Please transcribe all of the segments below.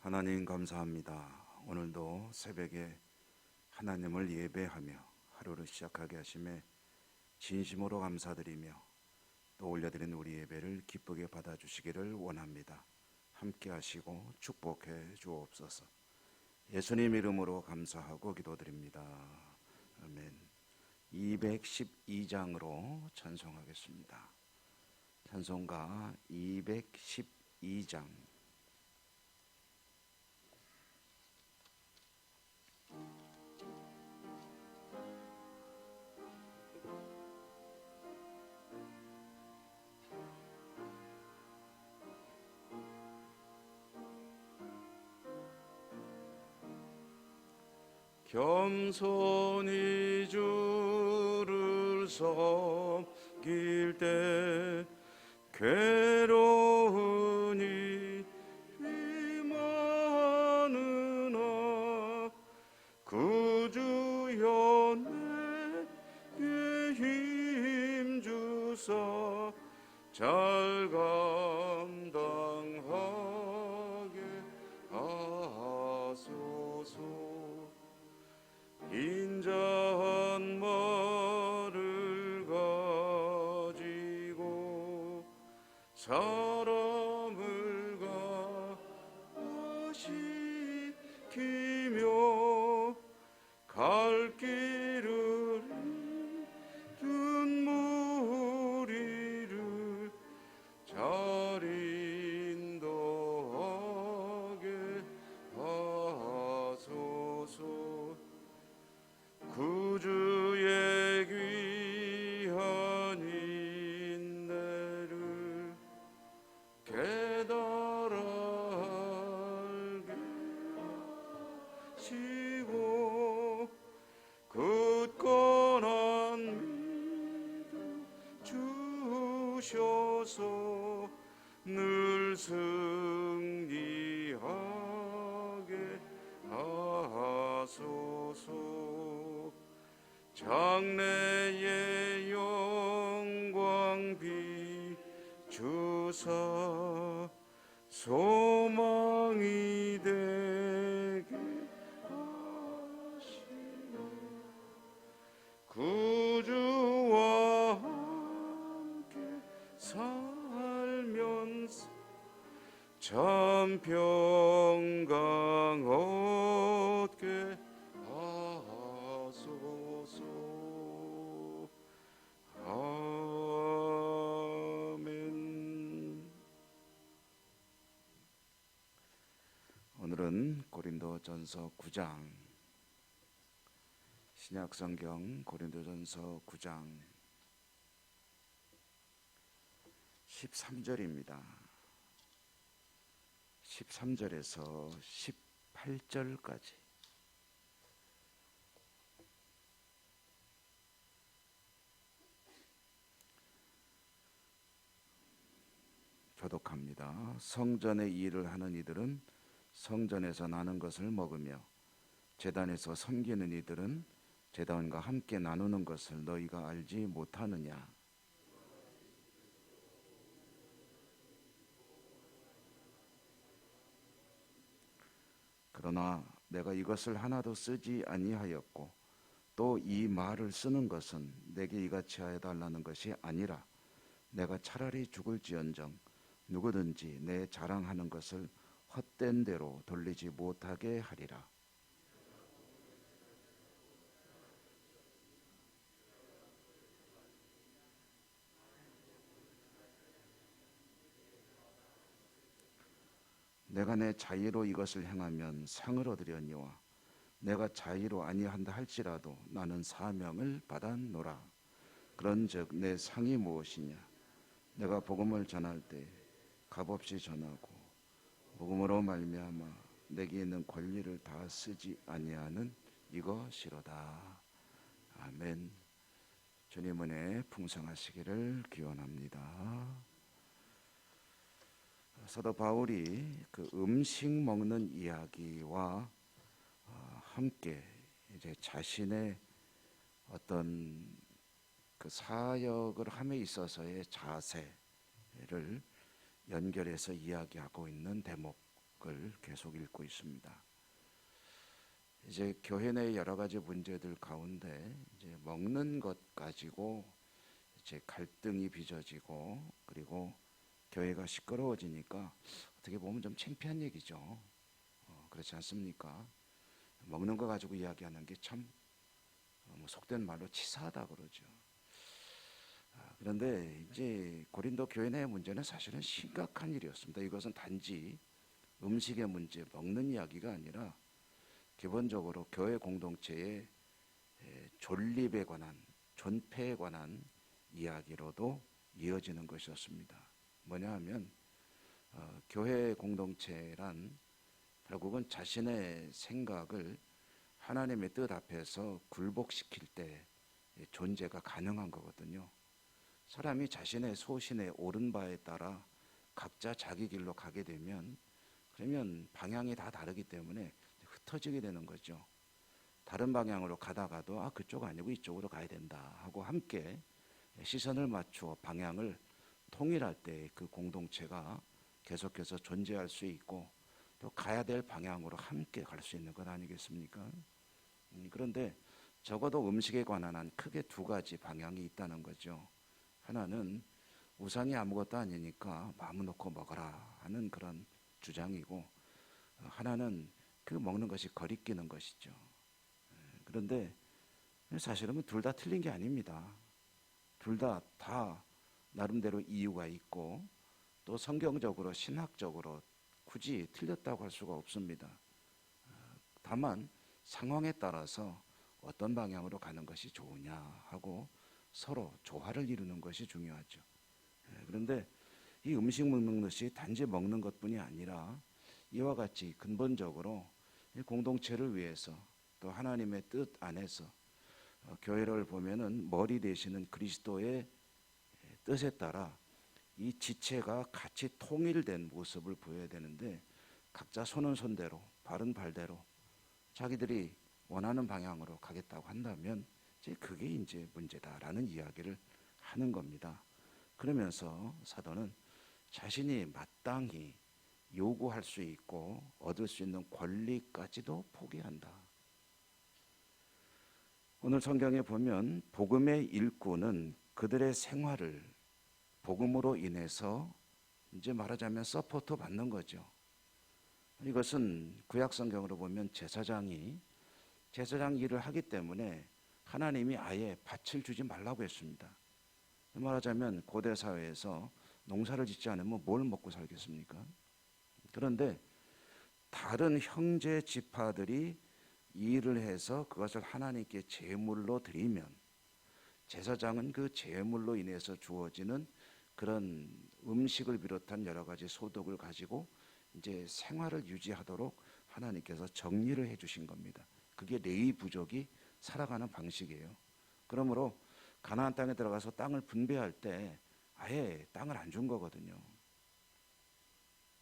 하나님 감사합니다. 오늘도 새벽에 하나님을 예배하며 하루를 시작하게 하심에 진심으로 감사드리며 또 올려드린 우리 예배를 기쁘게 받아주시기를 원합니다. 함께 하시고 축복해 주옵소서. 예수님 이름으로 감사하고 기도드립니다. 아멘. 212장으로 찬송하겠습니다. 찬송가 212장 겸손히 주를 섬길 때 괴로우니 비마느나 구주여 내게 힘주사 잘감 주사 소망 고린도전서 9장 신약 성경 고린도전서 9장 13절입니다. 13절에서 18절까지 교독합니다. 성전의 일을 하는 이들은 성전에서 나는 것을 먹으며 재단에서 섬기는 이들은 재단과 함께 나누는 것을 너희가 알지 못하느냐? 그러나 내가 이것을 하나도 쓰지 아니하였고 또 이 말을 쓰는 것은 내게 이같이 하여 달라는 것이 아니라 내가 차라리 죽을지언정 누구든지 내 자랑하는 것을 헛된 대로 돌리지 못하게 하리라. 내가 내 자의로 이것을 행하면 상을 얻으려니와 내가 자의로 아니한다 할지라도 나는 사명을 받았노라. 그런즉 내 상이 무엇이냐? 내가 복음을 전할 때 값없이 전하고 복음으로 말미암아 내게 있는 권리를 다 쓰지 아니하는 이것이로다. 아멘. 주님 은혜 풍성하시기를 기원합니다. 사도 바울이 그 음식 먹는 이야기와 어, 함께 이제 자신의 어떤 그 사역을 함에 있어서의 자세를 연결해서 이야기하고 있는 대목 9장을 계속 읽고 있습니다. 이제 교회 내 여러 가지 문제들 가운데 이제 먹는 것 가지고 이제 갈등이 빚어지고 그리고 교회가 시끄러워지니까 어떻게 보면 좀 창피한 얘기죠. 어, 그렇지 않습니까? 먹는 거 가지고 이야기하는 게참 어, 뭐 속된 말로 치사하다 그러죠. 아, 그런데 이제 고린도 교회 내 문제는 사실은 심각한 일이었습니다. 이것은 단지 음식의 문제, 먹는 이야기가 아니라 기본적으로 교회 공동체의 에, 존립에 관한, 존폐에 관한 이야기로도 이어지는 것이었습니다. 뭐냐 하면 어, 교회 공동체란 결국은 자신의 생각을 하나님의 뜻 앞에서 굴복시킬 때 존재가 가능한 거거든요. 사람이 자신의 소신에 옳은 바에 따라 각자 자기 길로 가게 되면 그러면 방향이 다 다르기 때문에 흩어지게 되는 거죠. 다른 방향으로 가다가도 아 그쪽 아니고 이쪽으로 가야 된다 하고 함께 시선을 맞추어 방향을 통일할 때 그 공동체가 계속해서 존재할 수 있고 또 가야 될 방향으로 함께 갈 수 있는 것 아니겠습니까? 음, 그런데 적어도 음식에 관한 한 크게 두 가지 방향이 있다는 거죠. 하나는 우상이 아무것도 아니니까 마음 놓고 먹어라 하는 그런 주장이고 어, 하나는 그 먹는 것이 거리끼는 것이죠. 예, 그런데 사실은 둘 다 틀린 게 아닙니다. 둘다다 나름대로 이유가 있고 또 성경적으로 신학적으로 굳이 틀렸다고 할 수가 없습니다. 어, 다만 상황에 따라서 어떤 방향으로 가는 것이 좋으냐 하고 서로 조화를 이루는 것이 중요하죠. 예, 그런데 이 음식 먹는 것이 단지 먹는 것뿐이 아니라 이와 같이 근본적으로 이 공동체를 위해서 또 하나님의 뜻 안에서 어, 교회를 보면은 머리 되시는 그리스도의 뜻에 따라 이 지체가 같이 통일된 모습을 보여야 되는데 각자 손은 손대로 발은 발대로 자기들이 원하는 방향으로 가겠다고 한다면 이제 그게 이제 문제다라는 이야기를 하는 겁니다. 그러면서 사도는 자신이 마땅히 요구할 수 있고 얻을 수 있는 권리까지도 포기한다. 오늘 성경에 보면 복음의 일꾼은 그들의 생활을 복음으로 인해서 이제 말하자면 서포트 받는 거죠. 이것은 구약 성경으로 보면 제사장이 제사장 일을 하기 때문에 하나님이 아예 밭을 주지 말라고 했습니다. 말하자면 고대 사회에서 농사를 짓지 않으면 뭘 먹고 살겠습니까? 그런데 다른 형제 지파들이 일을 해서 그것을 하나님께 제물로 드리면 제사장은 그 제물로 인해서 주어지는 그런 음식을 비롯한 여러 가지 소득을 가지고 이제 생활을 유지하도록 하나님께서 정리를 해 주신 겁니다. 그게 레위 부족이 살아가는 방식이에요. 그러므로 가나안 땅에 들어가서 땅을 분배할 때 아예 땅을 안 준 거거든요.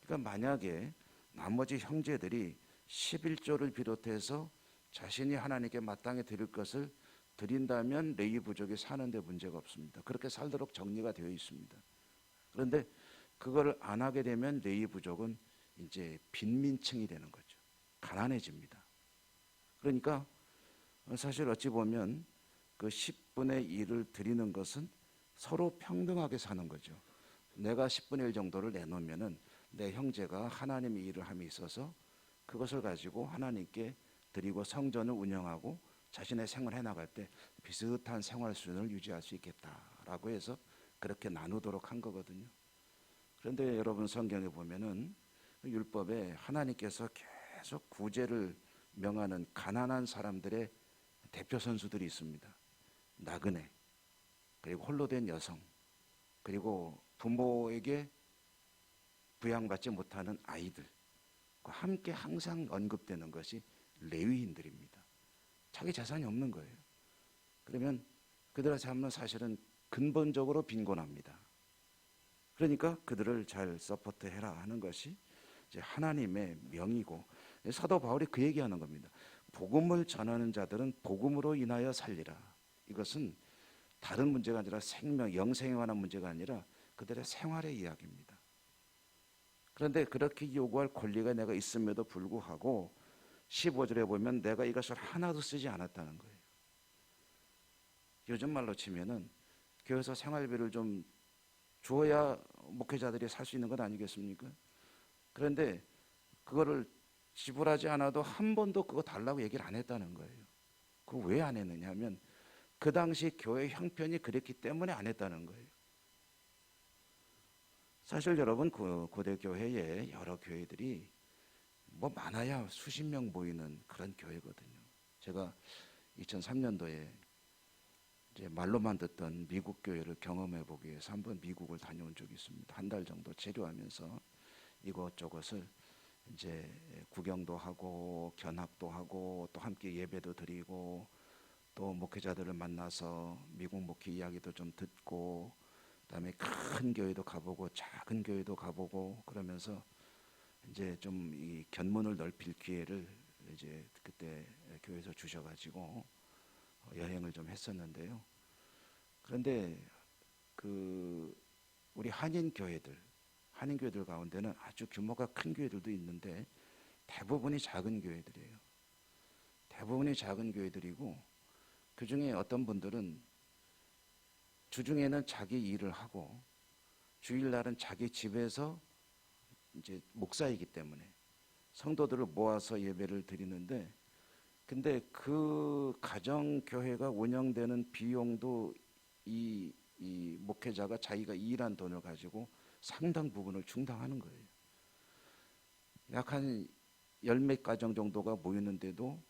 그러니까 만약에 나머지 형제들이 11조를 비롯해서 자신이 하나님께 마땅히 드릴 것을 드린다면 레위 부족이 사는데 문제가 없습니다. 그렇게 살도록 정리가 되어 있습니다. 그런데 그거를 안 하게 되면 레위 부족은 이제 빈민층이 되는 거죠. 가난해집니다. 그러니까 사실 어찌 보면 그 10분의 1을 드리는 것은 서로 평등하게 사는 거죠. 내가 10분의 1 정도를 내놓으면은 내 형제가 하나님의 일을 함에 있어서 그것을 가지고 하나님께 드리고 성전을 운영하고 자신의 생활을 해나갈 때 비슷한 생활 수준을 유지할 수 있겠다라고 해서 그렇게 나누도록 한 거거든요. 그런데 여러분 성경에 보면은 율법에 하나님께서 계속 구제를 명하는 가난한 사람들의 대표 선수들이 있습니다. 나그네, 그리고 홀로 된 여성, 그리고 부모에게 부양받지 못하는 아이들, 함께 항상 언급되는 것이 레위인들입니다. 자기 자산이 없는 거예요. 그러면 그들의 삶은 사실은 근본적으로 빈곤합니다. 그러니까 그들을 잘 서포트해라 하는 것이 하나님의 명이고 사도 바울이 그 얘기하는 겁니다. 복음을 전하는 자들은 복음으로 인하여 살리라. 이것은 다른 문제가 아니라 생명, 영생에 관한 문제가 아니라 그들의 생활의 이야기입니다. 그런데 그렇게 요구할 권리가 내가 있음에도 불구하고 15절에 보면 내가 이것을 하나도 쓰지 않았다는 거예요. 요즘 말로 치면은 교회에서 생활비를 좀 주어야 목회자들이 살 수 있는 것 아니겠습니까? 그런데 그거를 지불하지 않아도 한 번도 그거 달라고 얘기를 안 했다는 거예요. 그왜안 했느냐 하면 그 당시 교회 형편이 그랬기 때문에 안 했다는 거예요. 사실 여러분 그 고대 교회에 여러 교회들이 뭐 많아야 수십 명 모이는 그런 교회거든요. 제가 2003년도에 이제 말로만 듣던 미국 교회를 경험해 보기 위해서 한번 미국을 다녀온 적이 있습니다. 한 달 정도 체류하면서 이것저것을 이제 구경도 하고 견학도 하고 또 함께 예배도 드리고 또 목회자들을 만나서 미국 목회 이야기도 좀 듣고 그다음에 큰 교회도 가보고 작은 교회도 가보고 그러면서 이제 좀 이 견문을 넓힐 기회를 이제 그때 교회에서 주셔가지고 여행을 좀 했었는데요. 그런데 그 우리 한인 교회들, 한인 교회들 가운데는 아주 규모가 큰 교회들도 있는데 대부분이 작은 교회들이에요. 대부분이 작은 교회들이고 그 중에 어떤 분들은 주중에는 자기 일을 하고 주일날은 자기 집에서 이제 목사이기 때문에 성도들을 모아서 예배를 드리는데 근데 그 가정 교회가 운영되는 비용도 이, 이 목회자가 자기가 일한 돈을 가지고 상당 부분을 충당하는 거예요. 약 한 열몇 가정 정도가 모이는데도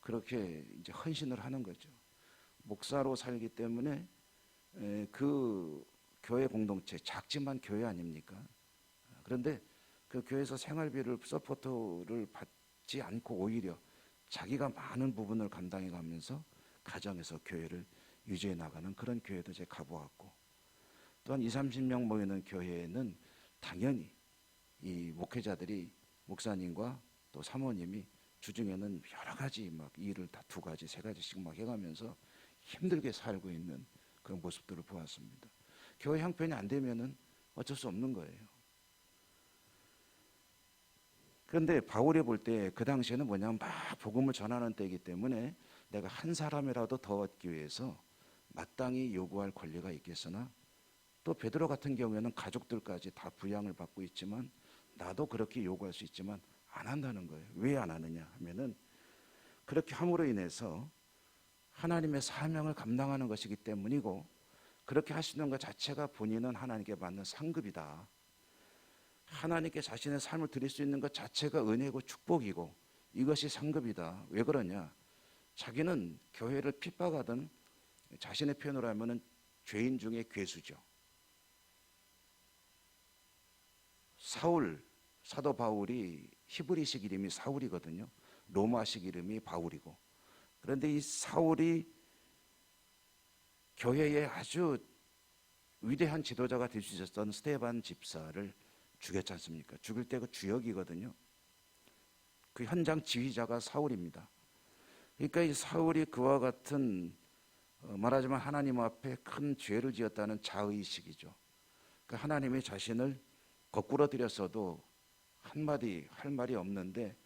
그렇게 이제 헌신을 하는 거죠. 목사로 살기 때문에 에, 그 교회 공동체 작지만 교회 아닙니까? 그런데 그 교회에서 생활비를 서포트를 받지 않고 오히려 자기가 많은 부분을 감당해 가면서 가정에서 교회를 유지해 나가는 그런 교회도 제가 가보았고 또한 2, 30명 모이는 교회에는 당연히 이 목회자들이 목사님과 또 사모님이 주중에는 여러 가지 막 일을 다 두 가지 세 가지씩 막 해가면서 힘들게 살고 있는 그런 모습들을 보았습니다. 교회 형편이 안 되면은 어쩔 수 없는 거예요. 그런데 바울이 볼 때 그 당시에는 뭐냐면 막 복음을 전하는 때이기 때문에 내가 한 사람이라도 더 얻기 위해서 마땅히 요구할 권리가 있겠으나 또 베드로 같은 경우에는 가족들까지 다 부양을 받고 있지만 나도 그렇게 요구할 수 있지만 안 한다는 거예요. 왜 안 하느냐 하면은 그렇게 함으로 인해서 하나님의 사명을 감당하는 것이기 때문이고 그렇게 하시는 것 자체가 본인은 하나님께 받는 상급이다. 하나님께 자신의 삶을 드릴 수 있는 것 자체가 은혜고 축복이고 이것이 상급이다. 왜 그러냐? 자기는 교회를 핍박하던 자신의 표현으로 하면은 죄인 중에 괴수죠. 사울 사도 바울이 히브리식 이름이 사울이거든요. 로마식 이름이 바울이고 그런데 이 사울이 교회의 아주 위대한 지도자가 될 수 있었던 스테반 집사를 죽였지 않습니까? 죽일 때 그 주역이거든요. 그 현장 지휘자가 사울입니다. 그러니까 이 사울이 그와 같은 어, 말하자면 하나님 앞에 큰 죄를 지었다는 자의식이죠. 그 하나님이 자신을 거꾸로 들였어도 한마디 할 말이 없는데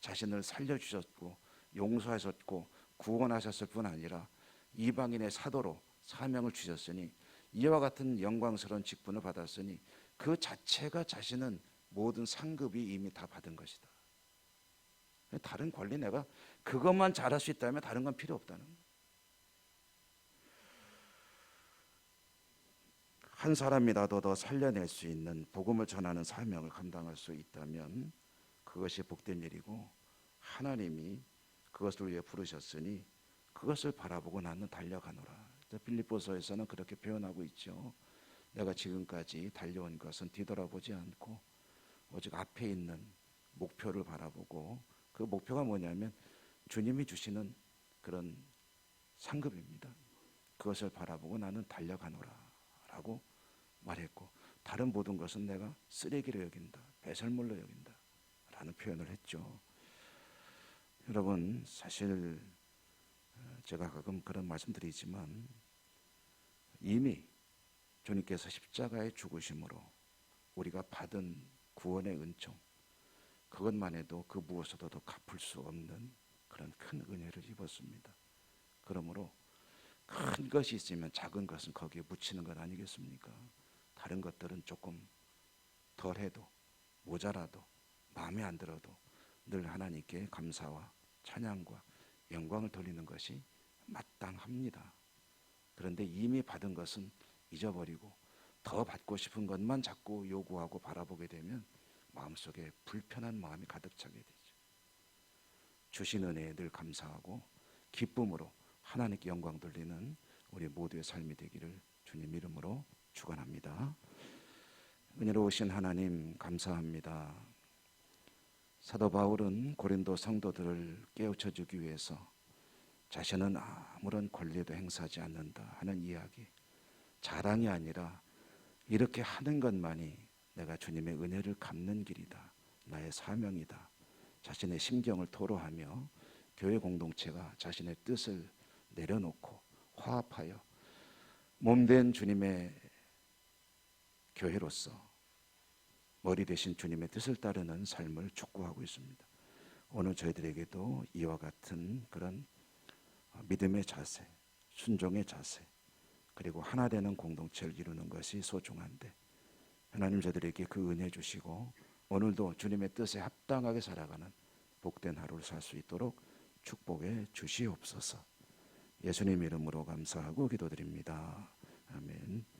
자신을 살려주셨고 용서하셨고 구원하셨을 뿐 아니라 이방인의 사도로 사명을 주셨으니 이와 같은 영광스러운 직분을 받았으니 그 자체가 자신은 모든 상급이 이미 다 받은 것이다. 다른 권리 내가 그것만 잘할 수 있다면 다른 건 필요 없다는 거예요. 한 사람이라도 더 살려낼 수 있는 복음을 전하는 사명을 감당할 수 있다면 그것이 복된 일이고 하나님이 그것을 위해 부르셨으니 그것을 바라보고 나는 달려가노라. 빌립보서에서는 그렇게 표현하고 있죠. 내가 지금까지 달려온 것은 뒤돌아보지 않고 오직 앞에 있는 목표를 바라보고 그 목표가 뭐냐면 주님이 주시는 그런 상급입니다. 그것을 바라보고 나는 달려가노라라고 말했고 다른 모든 것은 내가 쓰레기로 여긴다, 배설물로 여긴다 라는 표현을 했죠. 여러분 사실 어, 제가 가끔 그런 말씀드리지만 이미 주님께서 십자가의 죽으심으로 우리가 받은 구원의 은총 그것만 해도 그 무엇보다도 갚을 수 없는 그런 큰 은혜를 입었습니다. 그러므로 큰 것이 있으면 작은 것은 거기에 묻히는 것 아니겠습니까? 다른 것들은 조금 덜해도 모자라도 마음에 안 들어도 늘 하나님께 감사와 찬양과 영광을 돌리는 것이 마땅합니다. 그런데 이미 받은 것은 잊어버리고 더 받고 싶은 것만 자꾸 요구하고 바라보게 되면 마음속에 불편한 마음이 가득 차게 되죠. 주신 은혜에 늘 감사하고 기쁨으로 하나님께 영광 돌리는 우리 모두의 삶이 되기를 주님 이름으로 축원합니다. 은혜로우신 하나님 감사합니다. 사도 바울은 고린도 성도들을 깨우쳐 주기 위해서 자신은 아무런 권리도 행사하지 않는다 하는 이야기 자랑이 아니라 이렇게 하는 것만이 내가 주님의 은혜를 갚는 길이다 나의 사명이다 자신의 심경을 토로하며 교회 공동체가 자신의 뜻을 내려놓고 화합하여 몸된 주님의 교회로서 머리 대신 주님의 뜻을 따르는 삶을 촉구하고 있습니다. 오늘 저희들에게도 이와 같은 그런 믿음의 자세, 순종의 자세, 그리고 하나 되는 공동체를 이루는 것이 소중한데 하나님 저들에게 그 은혜 주시고 오늘도 주님의 뜻에 합당하게 살아가는 복된 하루를 살 수 있도록 축복해 주시옵소서. 예수님 이름으로 감사하고 기도드립니다. 아멘.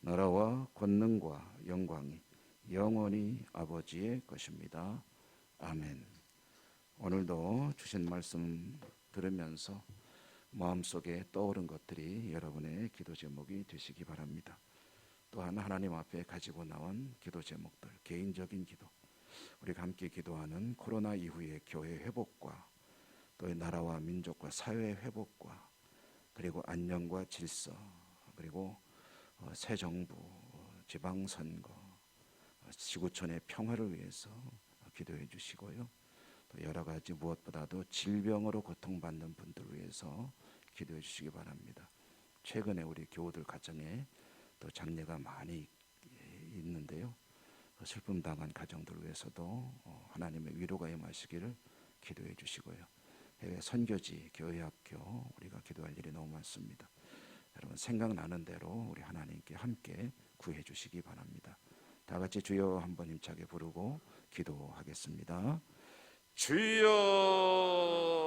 나라와 권능과 영광이 영원히 아버지의 것입니다. 아멘. 오늘도 주신 말씀 들으면서 마음속에 떠오른 것들이 여러분의 기도 제목이 되시기 바랍니다. 또한 하나님 앞에 가지고 나온 기도 제목들, 개인적인 기도, 우리가 함께 기도하는 코로나 이후의 교회 회복과 또 나라와 민족과 사회 회복과 그리고 안녕과 질서 그리고 어, 새 정부, 지방선거, 어, 지구촌의 평화를 위해서 기도해 주시고요. 또 여러 가지 무엇보다도 질병으로 고통받는 분들을 위해서 기도해 주시기 바랍니다. 최근에 우리 교우들 가정에 또 장례가 많이 있는데요. 슬픔 당한 가정들을 위해서도 어, 하나님의 위로가 임하시기를 기도해 주시고요. 해외 선교지, 교회 학교 우리가 기도할 일이 너무 많습니다. 여러분 생각나는 대로 우리 하나님께 함께 구해 주시기 바랍니다. 다 같이 주여 한번 힘차게 부르고 기도하겠습니다. 주여